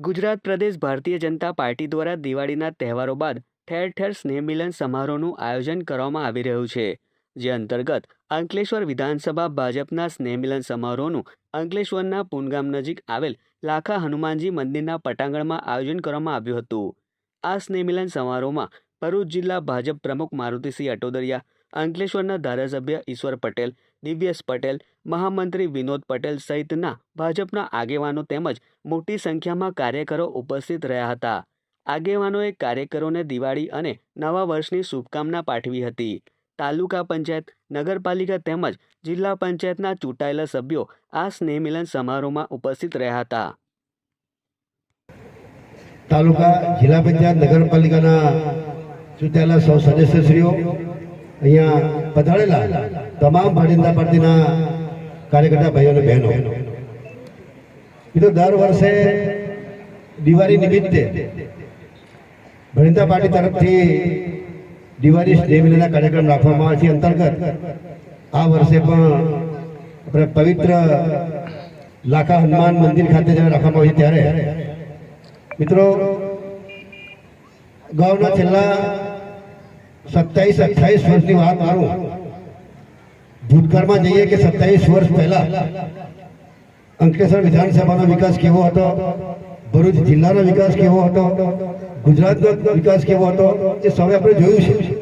ગુજરાત પ્રદેશ Bharatiya Janata party દ્વારા દિવાળીના તહેવારો બાદ ઠેર ઠેર સ્નેહમિલન સમારોહનું આયોજન કરવામાં આવી રહ્યું છે, જે અંતર્ગત અંકલેશ્વર વિધાનસભા ભાજપના સ્નેહમિલન સમારોહનું અંકલેશ્વરના પુનગામ નજીક આવેલ લાખા હનુમાનજી મંદિરના પટાંગણમાં આયોજન કરવામાં આવ્યું હતું. આ સ્નેહમિલન સમારોહમાં ભરૂચ જિલ્લા ભાજપ પ્રમુખ મારુતિસિંહ અટોદરિયા, અંકલેશ્વરના ધારાસભ્ય ઈશ્વર પટેલ, દિવ્યેશ પટેલ, મહામંત્રી વિનોદ પટેલ સહિતના ભાજપના આગેવાનો તેમજ મોટી સંખ્યામાં કાર્યકરો ઉપસ્થિત રહ્યા હતા. આગેવાનોએ કાર્યકરોને દિવાળી અને નવા વર્ષની શુભકામના પાઠવી હતી. તાલુકા પંચાયત, નગરપાલિકા તેમજ જિલ્લા પંચાયતના ચૂંટાયેલા સભ્યો આ સ્નેહમિલન સમારોહમાં ઉપસ્થિત રહ્યા હતા. તાલુકા જિલ્લા પંચાયત, નગરપાલિકાના ચૂંટાયેલા સૌ સદસ્યશ્રીઓ, અહીંયા પધારેલા તમામ ભારતીય જનતા પાર્ટીના કાર્યકર્તા ભાઈઓ અને બહેનો. તો દર વર્ષે દિવાળી નિમિત્તે ભારતીય પાર્ટી તરફથી દિવાળી સ્નેહ કાર્યક્રમ રાખવામાં આવે છે. અંતર્ગત આ વર્ષે પણ આપણે પવિત્ર લાખા હનુમાન મંદિર ખાતે જ્યારે રાખવામાં આવે છે ત્યારે મિત્રો અગાઉના છેલ્લા સત્તાવીસ અઠાવીસ વર્ષની વાત મારું. ભૂતકાળમાં જઈએ કે સત્તાવીસ વર્ષ પહેલા, અંકલેશ્વર વિધાનસભાનો વિકાસ કેવો હતો? ભરૂચ જિલ્લાનો વિકાસ કેવો હતો? ગુજરાતનો વિકાસ કેવો હતો? એ સૌએ આપણે જોયું છે.